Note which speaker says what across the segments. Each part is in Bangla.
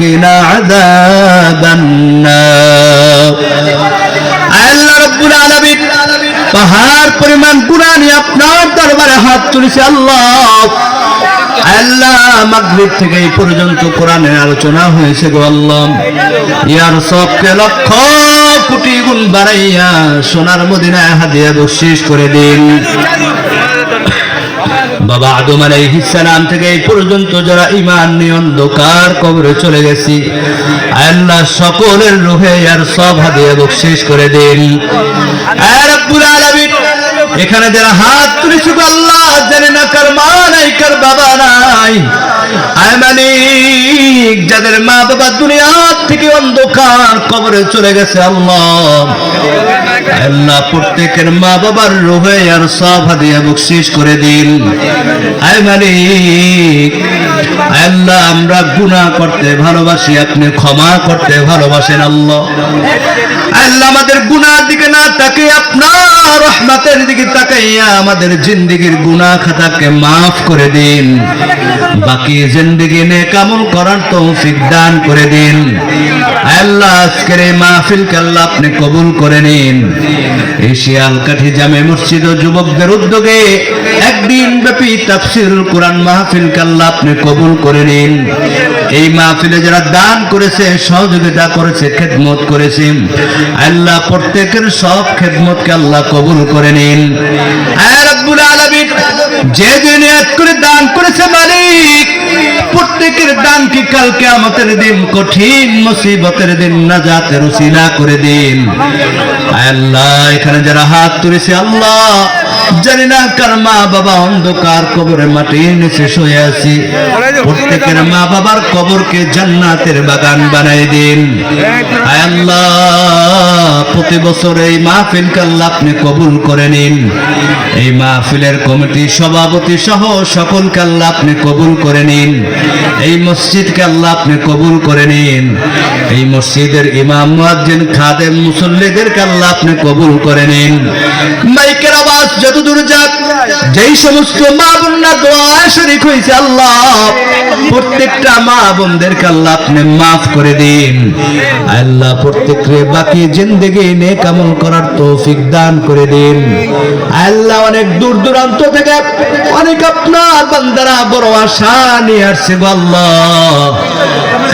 Speaker 1: وقنا عذاب النار আল্লাহ রব্বুল আলামিন পাহাড় পরিমাণ গুনাহ নিয়ে আপনার দরবারে হাত তুলেছে আল্লাহ আল্লাহ মাগরিব থেকে এই পর্যন্ত কোরআনের আলোচনা হয়েছে গো আল্লাহ ইয়ার সবকে লক্ষ কোটি গুণ বাড়াইয়া সোনার মদিনায় হাদিয়া বকশিস করে দিন বাবা আদম আলাইহিস সালাম থেকে এই পর্যন্ত যারা ইমান নিয়ে অন্ধকার কবরে চলে গেছি, আল্লাহ সকলের রূহে আর সব হাদিয়া বকশিস করে দিন। এখানে যারা হাত তুলেছে আল্লাহ জানে না কার মা নাই, কার বাবা নাই, আয় মালিক, যাদের মা বাবা দুনিয়া থেকে অন্ধকার কবরে চলে গেছে আল্লাহ। আল্লাহ প্রত্যেকের মা বাবার রোহে আর সব হাদিয়া বকশিস করে দিন। আয় মালিক, আল্লাহ, আমরা গুনাহ করতে ভালোবাসি, আপনি ক্ষমা করতে ভালোবাসেন আল্লাহ। আল্লাহ, আমাদের গুণার দিকে না তাকে আপনার রহমতের দিকে আমাদের জিন্দিগির গুনাহ খাতাকে মাফ করে দিন। বাকি জিন্দিগি নে কামল করার তৌফিক দান করে দিন। আল্লাহ, আজকের এই মাহফিলকে আল্লাহ আপনি কবুল করে নিন। এই শিয়ালকাঠি জামে মসজিদ ও যুবকদের উদ্যোগে একদিন ব্যাপী তাফসিরুল কোরআন মাহফিলকে আল্লাহ আপনি কবুল করে নিন। এই মাহফিলে যারা দান করেছে, সহযোগিতা করেছে, খেদমত করেছে আল্লাহ প্রত্যেকের সব খেদমতকে আল্লাহ কবুল করে নিন। যে যে নিয়াত করে দান করেছে মালিক, প্রত্যেকের দান কি কালকে আমাদের দিন কঠিন মুসিবতের দিন না যাতে উসিলা করে দিন। আল্লাহ, এখানে যারা হাত তুলেছে, আল্লাহ জানি না কার মা বাবা অন্ধকার কবরের মাটির নিচে শুয়ে আছি। প্রত্যেকের মা বাবার কবরকে জান্নাতের বাগান বানাই দিন। প্রতি বছর এই মাহফিলকে আল্লাহ আপনি কবুল করে নিন। এই মাহফিলের কমিটি সভাপতি সহ সকলকে আল্লাহ আপনি কবুল করে নিন। এই মসজিদকে আল্লাহ আপনি কবুল করে নিন। এই মসজিদের ইমাম, মুয়াজ্জিন, খাদেম মুসল্লিদেরকে আল্লাহ আপনি কবুল করে নিন। মাইকের আওয়াজ যতদূর যাক যেই সমস্ত মা বোনরা দোয়া শরীক হয়েছে আল্লাহ, প্রত্যেকটা মা আল্লাহ আপনি মাফ করে দিন। আল্লাহ বাকি নেক আমল করার তৌফিক দান করে দিন। আল্লাহ অনেক দূর দূরান্ত থেকে অনেক আপনার বান্দারা বড় আশা নিয়ে আসছে আল্লাহ।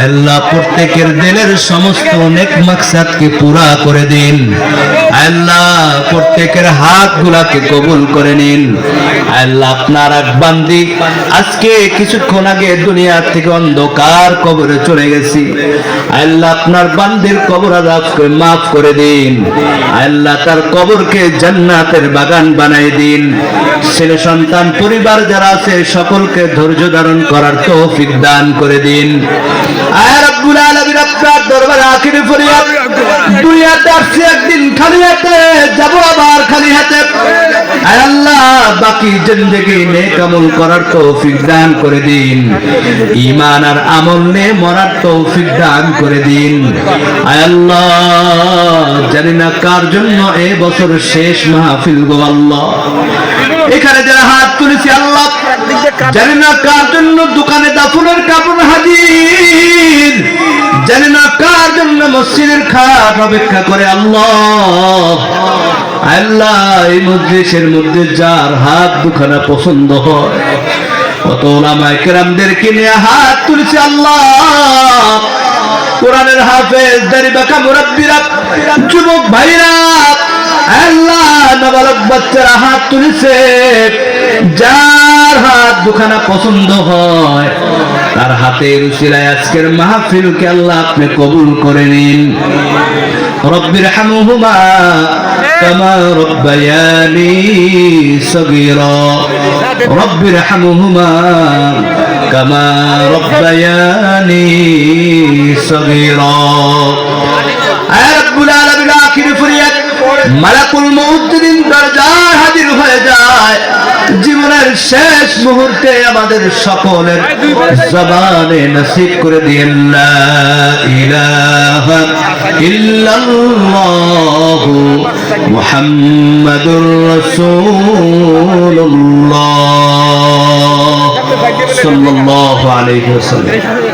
Speaker 1: আল্লাহ প্রত্যেকের দিলের সমস্ত অনেক মাকসাদকে পুরা করে দিন। আল্লাহ প্রত্যেকের হাত গুলাকে কবুল করে নিন। আল্লাহ আপনার এক বান্দি। আজকে কিছুক্ষণ আগে দুনিয়া থেকে অন্ধকার কবরে চলে গেছি। আল্লাহ আপনার বান্দির কবর আজাব করে মাফ করে দিন। আল্লাহ তার কবরকে জান্নাতের বাগান বানাই দিন। ছেলে সন্তান, পরিবার যারা আছে, সকলকে ধৈর্য ধারণ করার তৌফিক দান করে দিন। আয় রব্বুল আলামিন, আপনার দরবারে আখিরি ফরিয়াদ। দুনিয়াতে আসছি, একদিন খালি হাতে, যাব আবার খালি হাতে। বাকি জিন্দেগি নেক আমল করার তৌফিক দান করে দিন। ঈমান আর আমল নে মরার তৌফিক দান করে দিন। আয় আল্লাহ, জানি না কার জন্য এই বছর শেষ মাহফিল গো আল্লাহ। এখানে যারা হাত তুলেছে আল্লাহ, জানি না কার জন্য দোকানে দাফনের কাপড় হাজির। জানি না কার জন্য মসজিদের খাট অপেক্ষা করে আল্লাহ। আল্লাহ, এই মজলিসের মধ্যে যার হাত দুখানা পছন্দ হয়, কত ওলামায়ে কেরামদেরকে নিয়ে হাত তুলেছে আল্লাহ। কোরআনের হাফেজ, দাড়ি বাঁকা মুরাব্বিরা, যুবক ভাইরা, আল্লাহ নাবালক বাচ্চারা হাত তুলেছে। যার হাত দুখানা পছন্দ হয়, তার হাতের উশিলায় আজকের মাহফিলকে আল্লাহ আপনি কবুল করে নিন। رب ارحمهما كما ربياني صغيرا. رب ارحمهما كما ربياني صغيرا. يا رب العالمين. মালাকুল মউত দিন দরজায় হাজির হয়ে যায়। জীবনের শেষ মুহূর্তে আমাদের সকলের জবানে নসিব করে দিন লা ইলাহা ইল্লাল্লাহ মুহাম্মাদুর রাসূলুল্লাহ। সাল্লাল্লাহু আলাইহি ওয়াসাল্লাম।